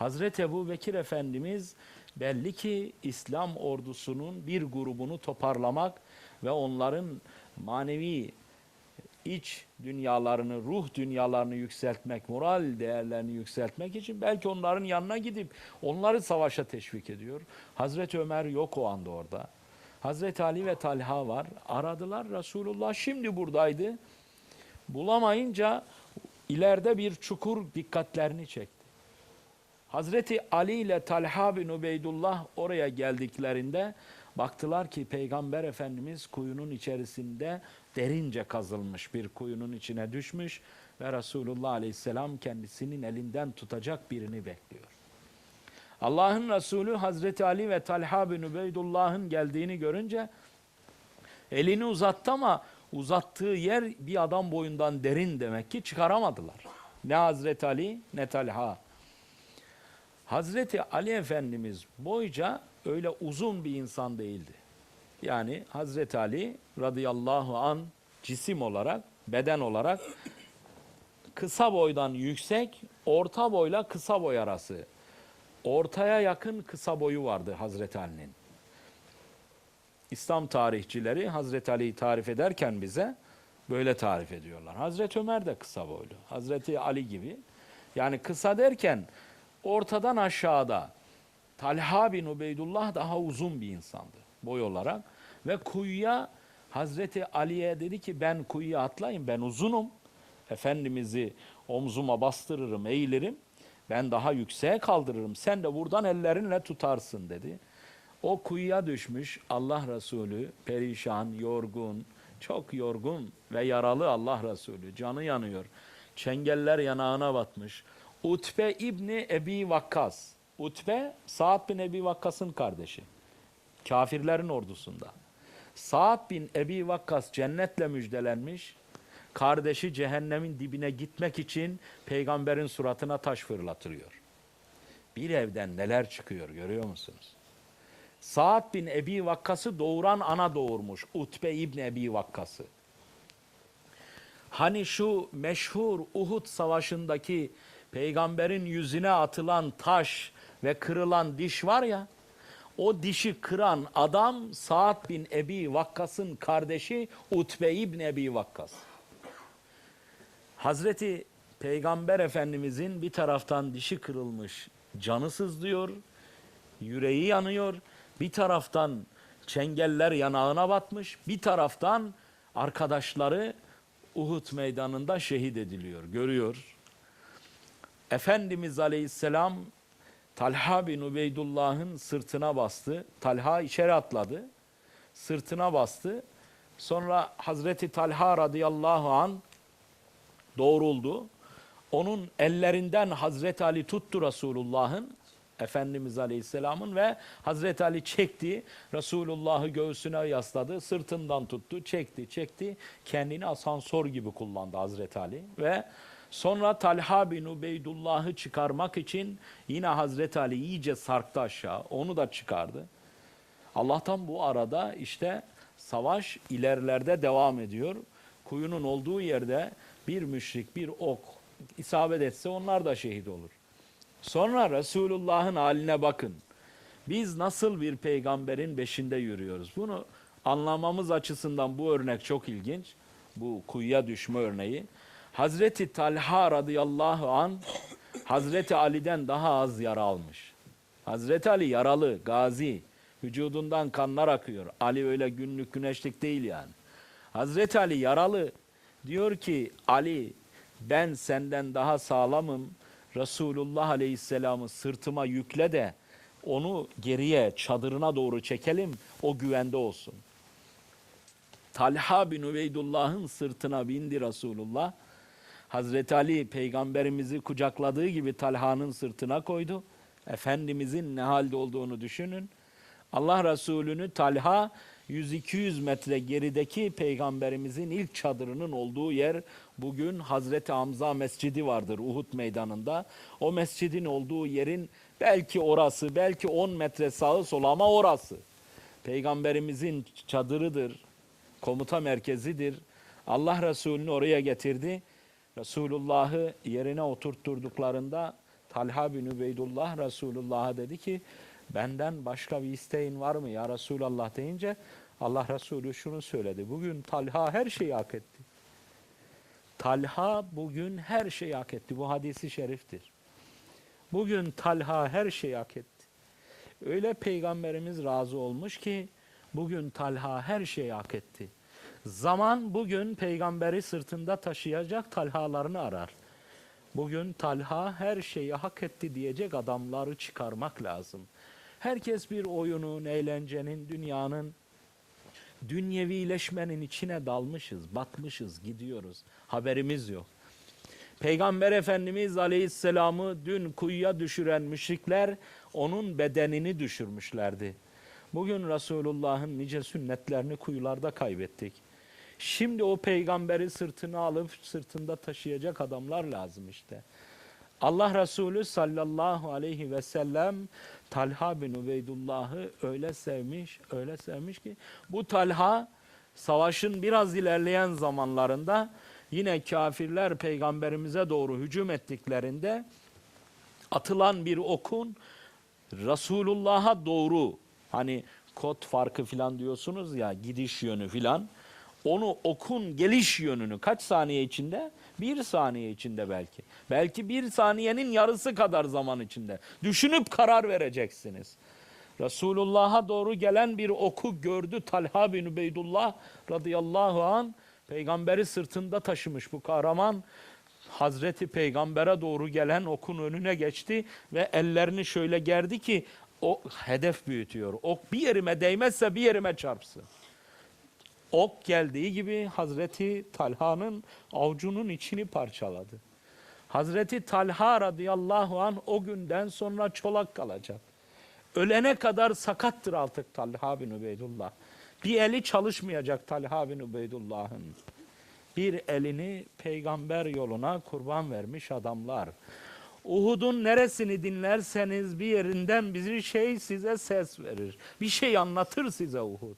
Hazreti Ebu Bekir Efendimiz belli ki İslam ordusunun bir grubunu toparlamak ve onların manevi iç dünyalarını, ruh dünyalarını yükseltmek, moral değerlerini yükseltmek için belki onların yanına gidip onları savaşa teşvik ediyor. Hazreti Ömer yok o anda orada. Hazreti Ali ve Talha var. Aradılar Resulullah şimdi buradaydı. Bulamayınca ileride bir çukur dikkatlerini çekti. Hazreti Ali ile Talha bin Ubeydullah oraya geldiklerinde baktılar ki Peygamber Efendimiz kuyunun içerisinde derince kazılmış bir kuyunun içine düşmüş ve Resulullah Aleyhisselam kendisinin elinden tutacak birini bekliyor. Allah'ın Resulü Hazreti Ali ve Talha bin Ubeydullah'ın geldiğini görünce elini uzattı ama uzattığı yer bir adam boyundan derin demek ki çıkaramadılar. Ne Hazreti Ali ne Talha. Hazreti Ali Efendimiz boyca öyle uzun bir insan değildi. Yani Hazreti Ali radıyallahu an cisim olarak, beden olarak kısa boydan yüksek, orta boyla kısa boy arası. Ortaya yakın kısa boyu vardı Hazreti Ali'nin. İslam tarihçileri Hazreti Ali'yi tarif ederken bize böyle tarif ediyorlar. Hazreti Ömer de kısa boylu. Hazreti Ali gibi. Yani kısa derken ortadan aşağıda Talha bin Ubeydullah daha uzun bir insandı boy olarak. Ve kuyuya Hazreti Ali'ye dedi ki ben kuyuya atlayayım ben uzunum. Efendimiz'i omzuma bastırırım, eğilirim. Ben daha yükseğe kaldırırım. Sen de buradan ellerinle tutarsın dedi. O kuyuya düşmüş Allah Resulü perişan, yorgun, çok yorgun ve yaralı Allah Resulü. Canı yanıyor. Çengeller yanağına batmış. Utbe İbni Ebi Vakkas. Utbe Sa'd bin Ebi Vakkas'ın kardeşi. Kafirlerin ordusunda. Sa'd bin Ebi Vakkas cennetle müjdelenmiş. Kardeşi cehennemin dibine gitmek için peygamberin suratına taş fırlatılıyor. Bir evden neler çıkıyor görüyor musunuz? Sa'd bin Ebi Vakkas'ı doğuran ana doğurmuş. Utbe İbni Ebi Vakkas'ı. Hani şu meşhur Uhud savaşındaki peygamberin yüzüne atılan taş ve kırılan diş var ya, o dişi kıran adam Sa'd bin Ebi Vakkas'ın kardeşi Utbe İbni Ebi Vakkas. Hazreti Peygamber Efendimizin bir taraftan dişi kırılmış, canı sızlıyor, yüreği yanıyor. Bir taraftan çengeller yanağına batmış, bir taraftan arkadaşları Uhud meydanında şehit ediliyor, görüyor. Efendimiz Aleyhisselam Talha bin Ubeydullah'ın sırtına bastı. Talha içeri atladı. Sırtına bastı. Sonra Hazreti Talha radıyallahu an doğruldu. Onun ellerinden Hazreti Ali tuttu Resulullah'ın, Efendimiz Aleyhisselam'ın ve Hazreti Ali çekti. Resulullah'ı göğsüne yasladı, sırtından tuttu, çekti, çekti. Kendini asansör gibi kullandı Hazreti Ali ve sonra Talha bin Ubeydullah'ı çıkarmak için yine Hazreti Ali iyice sarktı aşağı. Onu da çıkardı. Allah'tan bu arada işte savaş ilerlerde devam ediyor. Kuyunun olduğu yerde bir müşrik, bir ok isabet etse onlar da şehit olur. Sonra Resulullah'ın haline bakın. Biz nasıl bir peygamberin beşinde yürüyoruz? Bunu anlamamız açısından bu örnek çok ilginç. Bu kuyuya düşme örneği. Hazreti Talha radıyallahu an Hazreti Ali'den daha az yara almış. Hazreti Ali yaralı, gazi, vücudundan kanlar akıyor. Ali öyle günlük güneşlik değil yani. Hazreti Ali yaralı. Diyor ki Ali ben senden daha sağlamım. Resulullah Aleyhisselam'ı sırtıma yükle de onu geriye çadırına doğru çekelim o güvende olsun. Talha bin Ubeydullah'ın sırtına bindi Resulullah. Hazreti Ali peygamberimizi kucakladığı gibi Talha'nın sırtına koydu. Efendimizin ne halde olduğunu düşünün. Allah Resulü'nü Talha 100-200 metre gerideki peygamberimizin ilk çadırının olduğu yer bugün Hazreti Hamza Mescidi vardır Uhud meydanında. O mescidin olduğu yerin belki orası, belki 10 metre sağı solu ama orası. Peygamberimizin çadırıdır, komuta merkezidir. Allah Resulü'nü oraya getirdi. Resulullah'ı yerine oturtturduklarında Talha bin Übeydullah Resulullah'a dedi ki benden başka bir isteğin var mı ya Resulallah deyince Allah Resulü şunu söyledi. Bugün Talha her şeyi hak etti. Talha bugün her şeyi hak etti. Bu hadisi şeriftir. Bugün Talha her şeyi hak etti. Öyle peygamberimiz razı olmuş ki bugün Talha her şeyi hak etti. Zaman bugün peygamberi sırtında taşıyacak talhalarını arar. Bugün Talha her şeyi hak etti diyecek adamları çıkarmak lazım. Herkes bir oyunun, eğlencenin, dünyanın, dünyevileşmenin içine dalmışız, batmışız, gidiyoruz. Haberimiz yok. Peygamber Efendimiz Aleyhisselam'ı dün kuyuya düşüren müşrikler onun bedenini düşürmüşlerdi. Bugün Resulullah'ın nice sünnetlerini kuyularda kaybettik. Şimdi o peygamberi sırtına alıp sırtında taşıyacak adamlar lazım işte. Allah Resulü sallallahu aleyhi ve sellem Talha bin Ubeydullah'ı öyle sevmiş, öyle sevmiş ki bu Talha savaşın biraz ilerleyen zamanlarında yine kafirler peygamberimize doğru hücum ettiklerinde atılan bir okun Resulullah'a doğru hani kod farkı filan diyorsunuz ya gidiş yönü filan onu okun geliş yönünü kaç saniye içinde? Bir saniye içinde belki. Belki bir saniyenin yarısı kadar zaman içinde. Düşünüp karar vereceksiniz. Resulullah'a doğru gelen bir oku gördü Talha bin Übeydullah radıyallahu an peygamberi sırtında taşımış bu kahraman. Hazreti Peygamber'e doğru gelen okun önüne geçti ve ellerini şöyle gerdi ki o hedef büyütüyor. Ok bir yerime değmezse bir yerime çarpsın. Ok geldiği gibi Hazreti Talha'nın avucunun içini parçaladı. Hazreti Talha radıyallahu an o günden sonra çolak kalacak. Ölene kadar sakattır artık Talha bin Ubeydullah. Bir eli çalışmayacak Talha bin Ubeydullah'ın. Bir elini peygamber yoluna kurban vermiş adamlar. Uhud'un neresini dinlerseniz bir yerinden bir şey size ses verir. Bir şey anlatır size Uhud.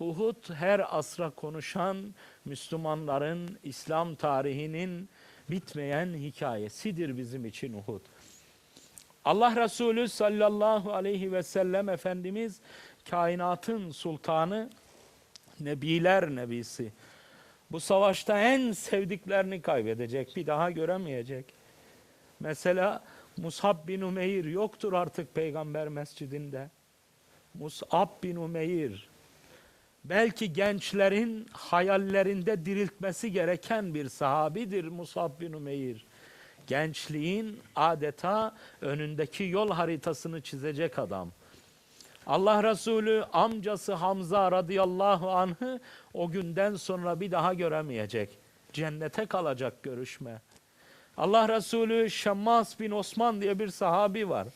Uhud her asra konuşan Müslümanların İslam tarihinin bitmeyen hikayesidir bizim için Uhud. Allah Resulü sallallahu aleyhi ve sellem Efendimiz kainatın sultanı, nebiler nebisi. Bu savaşta en sevdiklerini kaybedecek, bir daha göremeyecek. Mesela Musab bin Umeyr yoktur artık peygamber mescidinde. Musab bin Umeyr belki gençlerin hayallerinde diriltmesi gereken bir sahabidir Musab bin Umeyr. Gençliğin adeta önündeki yol haritasını çizecek adam. Allah Resulü amcası Hamza radıyallahu anh'ı o günden sonra bir daha göremeyecek. Cennete kalacak görüşme. Allah Resulü Şemmas bin Osman diye bir sahabi var.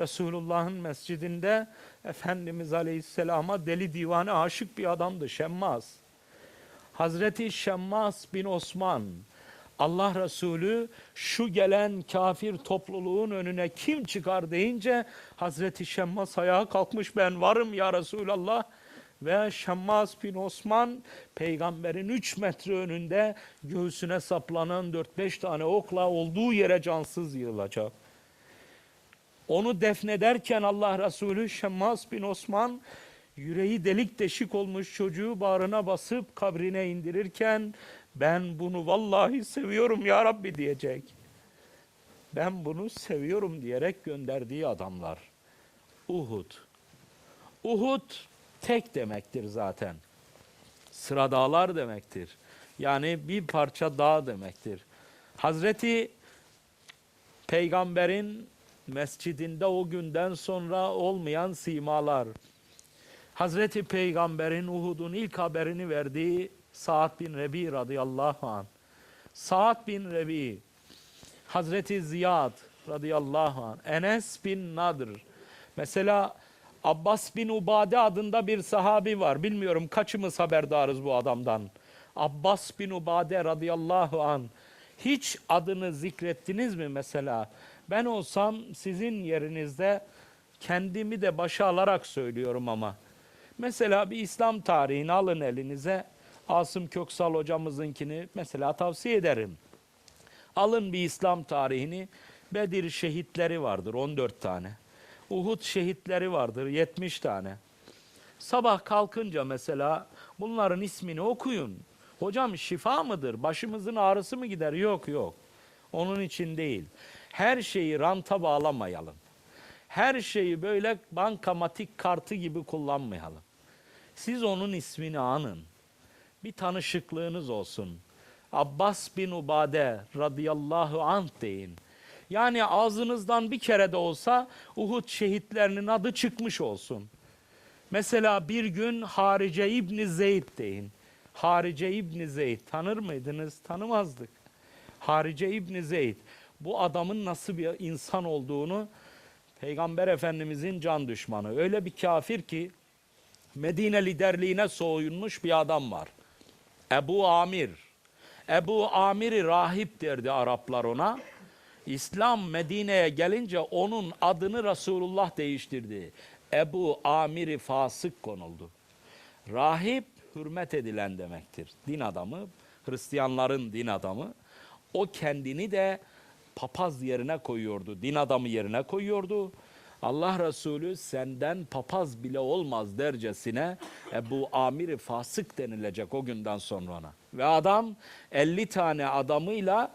Resulullah'ın mescidinde Efendimiz Aleyhisselam'a deli divane aşık bir adamdı Şemmas. Hazreti Şemmas bin Osman Allah Resulü şu gelen kafir topluluğun önüne kim çıkar deyince Hazreti Şemmas ayağa kalkmış ben varım ya Resulallah ve Şemmas bin Osman peygamberin 3 metre önünde göğsüne saplanan 4-5 tane okla olduğu yere cansız yığılacak. Onu defnederken Allah Resulü Şemmas bin Osman yüreği delik deşik olmuş çocuğu bağrına basıp kabrine indirirken ben bunu vallahi seviyorum ya Rabbi diyecek. Ben bunu seviyorum diyerek gönderdiği adamlar. Uhud. Uhud tek demektir zaten. Sıra dağlar demektir. Yani bir parça dağ demektir. Hazreti Peygamberin mescidinde o günden sonra olmayan simalar. Hazreti Peygamber'in Uhud'un ilk haberini verdiği Sa'd bin Rebi radıyallahu an. Sa'd bin Rebi, Hazreti Ziyad radıyallahu an, Enes bin Nadr. Mesela Abbas bin Ubade adında bir sahabi var. Bilmiyorum kaçımız haberdarız bu adamdan. Abbas bin Ubade radıyallahu an. Hiç adını zikrettiniz mi mesela? Ben olsam sizin yerinizde kendimi de başa alarak söylüyorum ama. Mesela bir İslam tarihini alın elinize. Asım Köksal hocamızınkini mesela tavsiye ederim. Alın bir İslam tarihini Bedir şehitleri vardır 14 tane. Uhud şehitleri vardır 70 tane. Sabah kalkınca mesela bunların ismini okuyun. Hocam şifa mıdır? Başımızın ağrısı mı gider? Yok yok. Onun için değil. Her şeyi ranta bağlamayalım. Her şeyi böyle bankamatik kartı gibi kullanmayalım. Siz onun ismini anın. Bir tanışıklığınız olsun. Abbas bin Ubade radıyallahu anh deyin. Yani ağzınızdan bir kere de olsa Uhud şehitlerinin adı çıkmış olsun. Mesela bir gün Harice İbni Zeyd deyin. Harice İbni Zeyd tanır mıydınız? Tanımazdık. Harice İbni Zeyd. Bu adamın nasıl bir insan olduğunu Peygamber Efendimizin can düşmanı. Öyle bir kafir ki Medine liderliğine soyunmuş bir adam var. Ebu Amir. Ebu Amir'i rahip derdi Araplar ona. İslam Medine'ye gelince onun adını Resulullah değiştirdi. Ebu Amir'i fasık konuldu. Rahip hürmet edilen demektir. Din adamı, Hristiyanların din adamı. O kendini de papaz yerine koyuyordu. Din adamı yerine koyuyordu. Allah Resulü senden papaz bile olmaz dercesine Ebu Amir-i fasık denilecek o günden sonra ona. Ve adam 50 tane adamıyla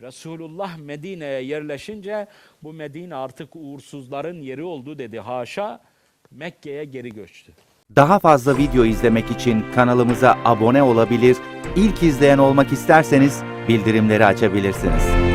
Resulullah Medine'ye yerleşince bu Medine artık uğursuzların yeri oldu dedi. Haşa Mekke'ye geri göçtü. Daha fazla video izlemek için kanalımıza abone olabilir, ilk izleyen olmak isterseniz bildirimleri açabilirsiniz.